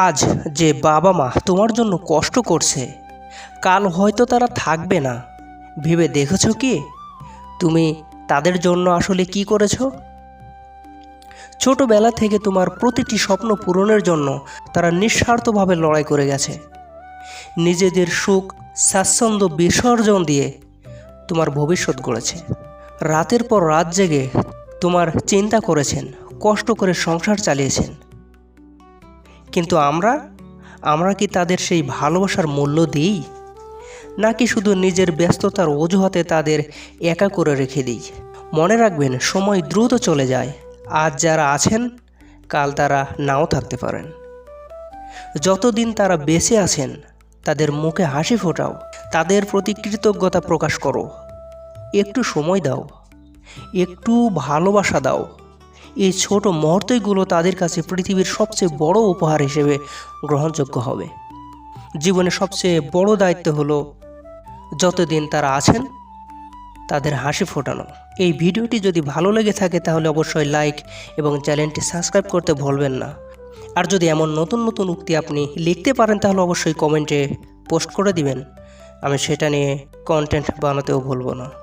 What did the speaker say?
আজ যে বাবা মা তোমার জন্য কষ্ট করছে, কাল হয়তো তারা থাকবে না। ভেবে দেখেছ কি? তুমি তাদের জন্য আসলে কি করেছ? ছোটবেলা থেকে তোমার প্রতিটি স্বপ্ন পূরণের জন্য তারা নিঃস্বার্থভাবে লড়াই করে গেছে। নিজেদের সুখ, স্বাচ্ছন্দ্য, বিসর্জন দিয়ে তোমার ভবিষ্যৎ গড়েছে। রাতের পর রাত জেগে তোমার চিন্তা করেছেন, কষ্ট করে সংসার চালিয়েছেন। কিন্তু আমরা? আমরা কি তাদের সেই ভালোবাসার মূল্য দিই? নাকি শুধু নিজের ব্যস্ততার অজুহাতে তাদের একা করে রেখে দিই? মনে রাখবেন, সময় দ্রুত চলে যায়। আজ যারা আছেন, কাল তারা নাও থাকতে পারেন। যতদিন তারা বেঁচে আছেন, তাদের মুখে হাসি ফোটাও। তাদের প্রতি কৃতজ্ঞতা প্রকাশ করো। একটু সময় দাও। একটু ভালোবাসা দাও। এই ছোট মুহূর্তগুলো তাদের কাছে পৃথিবীর সবচেয়ে বড় উপহার হিসেবে গ্রহণযোগ্য হবে। জীবনে সবচেয়ে বড় দায়িত্ব হলো, যতদিন তারা আছেন, তাদের হাসি ফোটানো। এই ভিডিওটি যদি ভালো লেগে থাকে তাহলে অবশ্যই লাইক এবং চ্যানেলটি সাবস্ক্রাইব করতে ভুলবেন না। আর যদি এমন নতুন নতুন উক্তি আপনি লিখতে পারেন তাহলে অবশ্যই কমেন্টে পোস্ট করে দিবেন। আমি সেটা নিয়ে কন্টেন্ট বানাতেও ভুলব না।